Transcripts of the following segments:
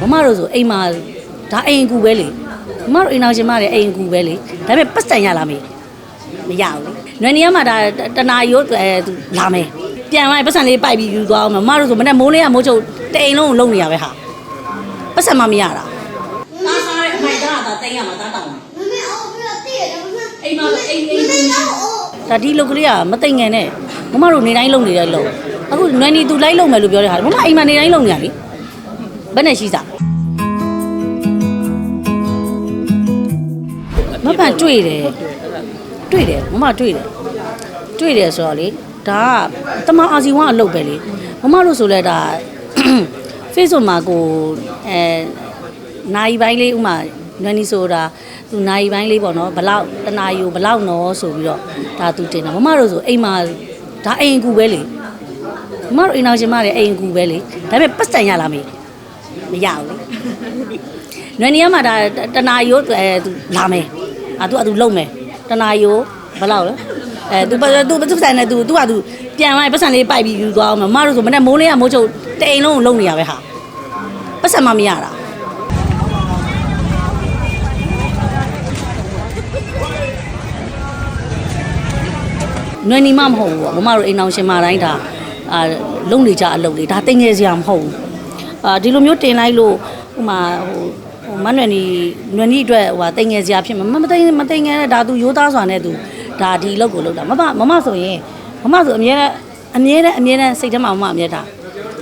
မမတို့ဆိုအိမ်မှာဒါအိမ်ကူပဲလေမမတို့အိမ်အောင်ရှင်မလည်းအိမ်ကူပဲလေဒါပေမဲ့ပတ်စံရလာမေးမရဘူးလေနွယ်နေရမှာဒါတနာရုပ်အဲလာမယ်ပြန်လိုက်ပတ်စံလေးပိုက်ပြီးယူသွားအောင်မမတို့ဆိုမနေ့မိုးလေးကမိုးချုပ်တိမ်လုံးကိုလုံနေရပဲဟာပတ်စံမမရတာသားစားတဲ့အမိုက်သားကတိမ်ရမှာသားတောင်းမမေအော်ပြီးတော့တည့်ရတယ်မမအိမ်မှာအိမ်အိမ်ဒါဒီလောက်ကလေးကမတိမ်ငယ်နဲ့မမတို့နေတိုင်းလုံနေတယ်လို့ နွယ်နီသူလိုက်လုံမယ်လို့ပြောတဲ့ဟာမမအိမ်မှာနေတိုင်းလုံနေရလေဘယ်နဲ့ရှိစားမပန်တွေ့တယ်တွေ့တယ်မမတွေ့တယ်တွေ့တယ်ဆိုတော့လေဒါကတမအာစီဝါအလုပ်ပဲလေမမတို့ဆိုလဲဒါ Facebook မှာကိုအဲနိုင်ပိုင်းလေးဥမာနွယ်နီဆိုတာသူနိုင်ပိုင်းလေးပေါ့နော်ဘလောက်တနာယူဘလောက်နော်ဆိုပြီးတော့ဒါသူတင်တာမမတို့ဆိုအိမ်မှာဒါအိမ်အကူပဲလေ မမတို့အိမ်အောင်ရှင်မလည်းအိမ်အကူပဲလေဒါပေမဲ့ပတ်စံရလာမေးမရဘူးလေနွယ်နီကမှဒါတနာယူအဲသူလာမယ်အာသူကသူလုံမယ်တနာယူဘလောက်လဲအဲသူသူပတ်စံနဲ့သူသူကသူပြန်လာပတ်စံလေးပိုက်ပြီးယူသွားအောင်မမတို့ဆိုမနေ့မိုးလေးကမိုးချုပ်တအိမ်လုံးကိုလုံနေရပဲဟာပတ်စံမမရတာနွယ်နီမမဟုတ်ဘူးပေါ့မမတို့အိမ်အောင်ရှင်မတိုင်းဒါ အာလုံနေကြအလုပ်လေးဒါတင်ငယ်စရာမဟုတ်ဘူးအာဒီလိုမျိုးတင်လိုက်လို့ဟိုမှာဟိုဟိုမနွယ်နီနွယ်နီအတွက်ဟိုဟာတင်ငယ်စရာဖြစ်မှာမမသိမသိငယ်တဲ့ဒါသူရိုးသားစွာနဲ့သူဒါဒီအလုပ်ကိုလုပ်တာမမမမဆိုရင်မမဆိုအမြဲတမ်းအမြဲတမ်းအမြဲတမ်းစိတ်ထဲမှာမမအမြဲတာ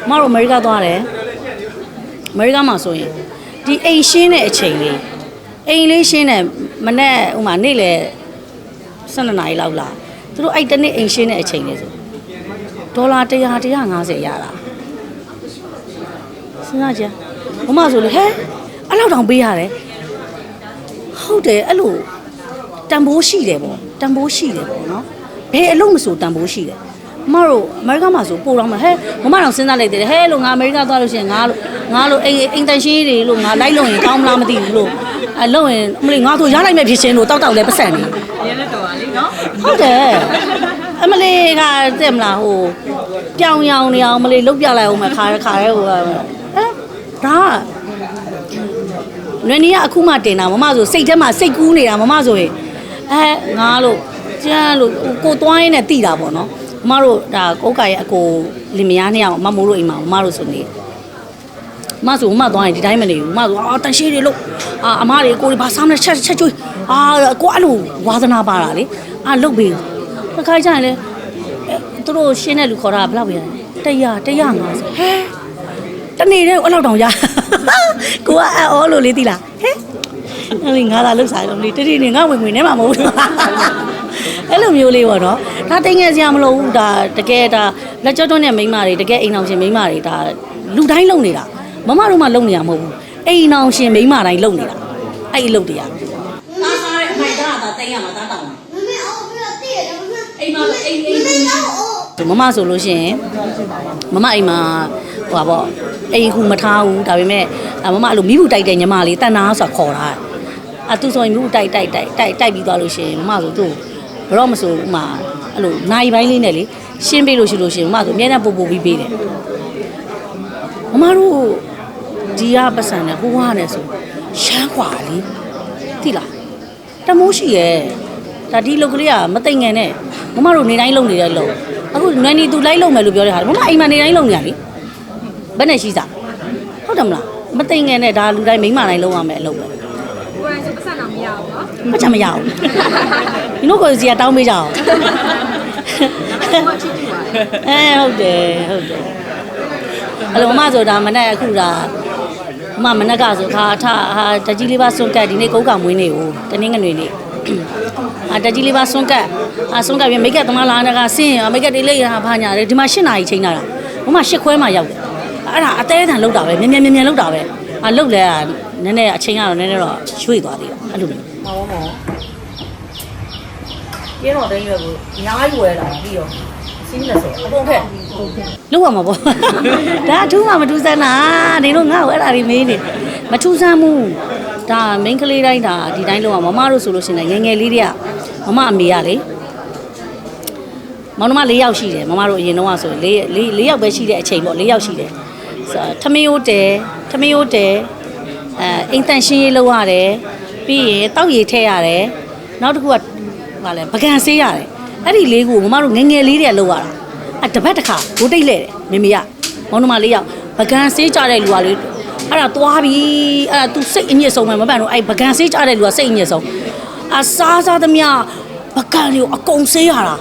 မမတို့အမေရိကသွားတယ်အမေရိကမှာဆိုရင်ဒီအိမ်ရှင်းတဲ့အချိန်လေးအိမ်လေးရှင်းတဲ့မနေ့ဟိုမှာနေ့လေ12နာရီလောက်လာသူတို့အဲ့တနေ့အိမ်ရှင်းတဲ့အချိန်လေးဆို ဒေါ်လာ100 150ရတာစဉ်းစားကြမမဆိုလေဟဲအဲ့လောက်တောင်ပေးရတယ်ဟုတ်တယ်အဲ့လိုတန်ဖိုးရှိတယ်ပေါ့တန်ဖိုးရှိတယ်ပေါ့နော်ဘယ်အလုံးမဆိုတန်ဖိုးရှိတယ်မမတို့အမေရိကမှာဆိုပို့တော့မှာဟဲမမတော့စဉ်းစားလိုက်တယ်ဟဲလို့ငါအမေရိကသွားလို့ရှိရင်ငါလို့ငါလို့အိမ်အိမ်တန်ရှင်းတွေလို့ငါလိုက်လို့ရင်ကောင်းမလားမသိဘူးလို့အဲလို့ရင်အမလေးငါဆိုရလိုက်မဲ့ဖြစ်ချင်းလို့တောက်တောက်လဲပတ်စံနေရဲလက်တော်ကလေနော်ဟုတ်တယ် အမလေးကတဲ့မလားဟိုပြောင်ရောင်နေအောင်အမလေးလုတ်ပြလိုက်အောင်မခါရခါရဲဟိုအဲဒါကနွယ်နီကအခုမှတင်တာမမဆိုစိတ်ထဲမှာစိတ်ကူးနေတာမမဆိုရင်အဲငါလို့ကျန်းလို့ကိုသွားရင်းနဲ့တိတာပေါ့နော်မမတို့ဒါကိုကရဲ့အကိုလင်မယားနှစ်ယောက်မမိုးတို့အိမ်မှာမမတို့ဆိုနေမဆိုမသွားရင်ဒီတိုင်းမနေဘူးမဆိုအာတန်ရှိတွေလို့အာအမတွေကိုတွေဘာစားမလဲချက်ချက်ကျွေးအာကိုအဲ့လိုဝါသနာပါတာလေအာလုတ်ပြီ တစ်ခါကျရင်လေအဲသူတို့ရှင်းတဲ့လူခေါ်တာဘယ်လောက်ပဲရလဲ100 150ဟဲတနေ့တည်းအဲ့လောက်တောင်ရကိုကအော်လို့လေးတိလားဟဲအဲ့ဒီငါလာလုတ်စားတော့လေတတိနေငါဝင်ဝင်နေမှာမဟုတ်ဘူးအဲ့လိုမျိုးလေးပေါ့နော်ဒါတိတ်ငယ်စရာမလိုဘူးဒါတကယ်ဒါလက်ကျော်တွန်းတဲ့မိန်းမတွေတကယ်အိမ်အောင်ရှင်မိန်းမတွေဒါလူတိုင်းလုံနေတာမမတို့မှလုံနေရမဟုတ်ဘူးအိမ်အောင်ရှင်မိန်းမတိုင်းလုံနေတာအဲ့အလုပ်တွေကသားစားတဲ့အမိုက်သားကတိတ်ရမှာသားတောင်း အိမ်မှာအိမ်အိမ်ဒီမမဆိုလို့ရှိရင်မမအိမ်မှာဟိုပါပေါ့အိမ်ခုမထားဘူးဒါပေမဲ့မမအဲ့လိုမိဘူးတိုက်တဲ့ညီမလေးတန်နာဆိုတာခေါ်တာအတူဆိုရင်မိဘူးတိုက်တိုက်တိုက်တိုက်တိုက်ပြီးသွားလို့ရှိရင်မမဆိုသူ့ဘရော့မဆိုဥမာအဲ့လိုနိုင်ပိုင်းလေးနဲ့လေရှင်းပေးလို့ရှိလို့ရှိရင်မမဆိုအများနဲ့ပို့ပို့ပြီးပေးတယ်မမတို့ဒီကပတ်စံနဲ့ဟိုကနဲ့ဆိုရှမ်းခွာလေသိလားတမိုးရှိရဲ့ ဒါဒီလုတ်ကလေးကမသိငယ်နဲ့မမတို့နေတိုင်းလုံနေတဲ့လုံအခုနွယ်နီသူလိုက်လုံမယ်လို့ပြောတဲ့ဟာမမအိမ်မှာနေတိုင်းလုံနေရလေဘယ်နဲ့ရှိစားဟုတ်တယ်မလားမသိငယ်နဲ့ဒါလူတိုင်းမိန်းမတိုင်းလုံရမယ်အလုပ်ပဲကိုယ်တိုင်ဆိုပတ်စံတော့မရဘူးနော်မချင်မရဘူးဒီလိုကိုစီကတောင်းပေးကြအောင်ကိုယ်ကချစ်ကြည့်ပါလေအဲဟုတ်တယ်ဟုတ်တယ်အဲ့လိုမမဆိုတာမနဲ့အခုဒါမမနက်ကဆိုခါထဟာတကြီးလေးပါစွန့်ကတ်ဒီနေ့ကုန်းကောင်မွေးနေကိုတနင်္ဂနွေနေ့ အာတကြီးလေးပါစွန့်ကတ်အာစွန့်ကတ်ပြီးမိတ်ကပ်သမားလာတဲ့ကဆင်းမိတ်ကပ်တွေလေးဟာဘာညာလေဒီမှာ၈နာရီချိန်လာတာမမ၈ခွဲမှရောက်တယ်အဲ့ဒါအသေးအထန်လောက်တာပဲမြန်မြန်မြန်မြန်လောက်တာပဲအာလောက်လဲနည်းနည်းအချိန်ကတော့နည်းနည်းတော့ရွှေ့သွားသေးတယ်အဲ့လိုမျိုးဟောမောရင်းတော်တိုင်းရွယ်ကိုအများကြီးဝယ်တာပြီးတော့စီးလက်ဆိုအကုန်ဖက်လောက်ရမှာပေါ့ဒါအထူးမှမထူးဆန်းတာနေတော့ငါ့ကိုအဲ့ဒါတွေမေးနေမထူးဆန်းဘူး ဒါ main ကလေးတိုင်းဒါဒီတိုင်းလောက်ရမမတို့ဆိုလို့ရှိရင်ငယ်ငယ်လေးတွေကမမအမေရလေမောင်နှမ၄ယောက်ရှိတယ်မမတို့အရင်တော့ဆို၄၄၄ယောက်ပဲရှိတဲ့အချိန်ပေါ့၄ယောက်ရှိတယ်ဆိုတော့ထမင်းရိုးတယ်ထမင်းရိုးတယ်အဲအိမ်တန်ရှင်းရေးလုပ်ရတယ်ပြီးရင်တောက်ရည်ထည့်ရတယ်နောက်တစ်ခုကဘာလဲပကံဆေးရတယ်အဲ့ဒီလေးကိုမမတို့ငယ်ငယ်လေးတည်းကလုပ်ရတာအတစ်ပတ်တစ်ခါဘိုးတိတ်လဲတယ်မေမေကမောင်နှမလေးယောက်ပကံဆေးကြတဲ့လူကလေ အဲ့ဒါသွားပြီအဲ့ဒါ तू စိတ်အညစ်ဆုံးပဲမပန်တော့အဲ့ပကံဆေးကြတဲ့လူကစိတ်အညစ်ဆုံးအစားစားသမျှပကံလေးကိုအကုန်ဆေးရတာ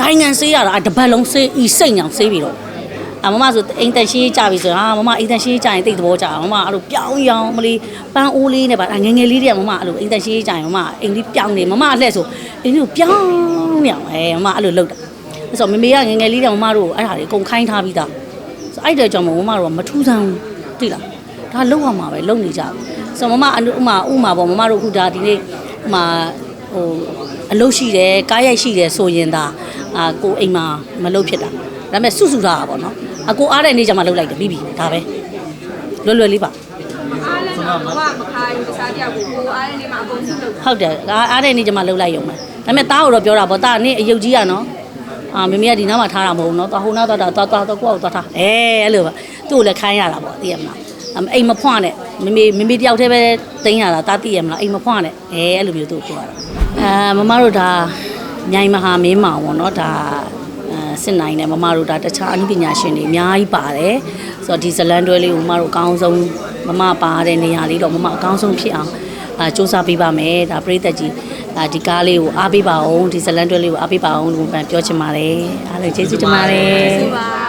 ဒိုင်ငံဆေးရတာအဲ့တစ်ပတ်လုံးဆေးဤစိတ်ညောင်ဆေးပြီးတော့အမမဆိုအိမ်တန်ရှင်းရေးကြပြီဆိုတော့အာမမအိမ်တန်ရှင်းရေးကြရင်တိတ်သဘောကြအောင်မမအဲ့လိုပြောင်းရောင်မလေးပန်းအိုးလေးနဲ့ပါငယ်ငယ်လေးတွေကမမအဲ့လိုအိမ်တန်ရှင်းရေးကြရင်မမအိမ်လေးပြောင်းနေမမအလှဲ့ဆိုအိမ်လေးကိုပြောင်းနေအောင်အဲမမအဲ့လိုလုပ်တာအဲ့ဆိုမေမေကငယ်ငယ်လေးတွေကမမတို့အဲ့ဒါတွေအကုန်ခိုင်းထားပြီးသားဆိုအဲ့တဲ့ကြောင့်မမတို့ကမထူးဆန်းဘူးသိလား ဒါလောက်ရမှာပဲလုံနေကြတယ်ဆိုမမအဥမာဥမာပေါ့မမတို့ခုဒါဒီနေ့ဥမာဟိုအလုပ်ရှိတယ်ကားရိုက်ရှိတယ်ဆိုရင်ဒါအာကိုအိမ်မှာမလုပ်ဖြစ်တာဒါပေမဲ့စုစုထားတာပေါ့နော်အကိုအားတဲ့နေ့ကျမှလုပ်လိုက်တယ်ပြီးပြီဒါပဲလွယ်လွယ်လေးပါအားလည်းတော့ဘဝမခါယူတခြားတယောက်ကိုကိုအားတဲ့နေမှာအကုန်စုလုပ်ဟုတ်တယ်အားအားတဲ့နေ့ကျမှလုပ်လိုက်ရုံပဲဒါပေမဲ့တားကိုတော့ပြောတာပေါ့တားနေ့အယုတ်ကြီးอ่ะနော်အာမမေကဒီနားမှာထားတာမဟုတ်ဘူးနော်သွားဟိုနားသွားတာသွားသွားသွားကိုယ့်ကိုသွားထားအဲအဲ့လိုပါသူ့ကိုလည်းခိုင်းရတာပေါ့သိရမလား အမအိမ်မဖွနဲ့မမေမမေတယောက်တည်းပဲတင်းရတာတားသိရမလားအိမ်မဖွနဲ့အဲအဲ့လိုမျိုးသူ့ကိုပြောတာအဲမမတို့ဒါမြိုင်မဟာမင်းမောင်ပေါ့နော်ဒါအဲစစ်နိုင်တယ်မမတို့ဒါတခြားအနုပညာရှင်တွေအများကြီးပါတယ်ဆိုတော့ဒီဇလန်တွဲလေးကိုမမတို့အကောင်းဆုံးမမပါတဲ့နေရာလေးတော့မမအကောင်းဆုံးဖြစ်အောင်အာစူးစမ်းပေးပါမယ်ဒါပရိသတ်ကြီးအာဒီကားလေးကိုအားပေးပါအောင်ဒီဇလန်တွဲလေးကိုအားပေးပါအောင်လို့ပြောချင်ပါတယ်အားလုံးကျေးဇူးတင်ပါတယ်ပါ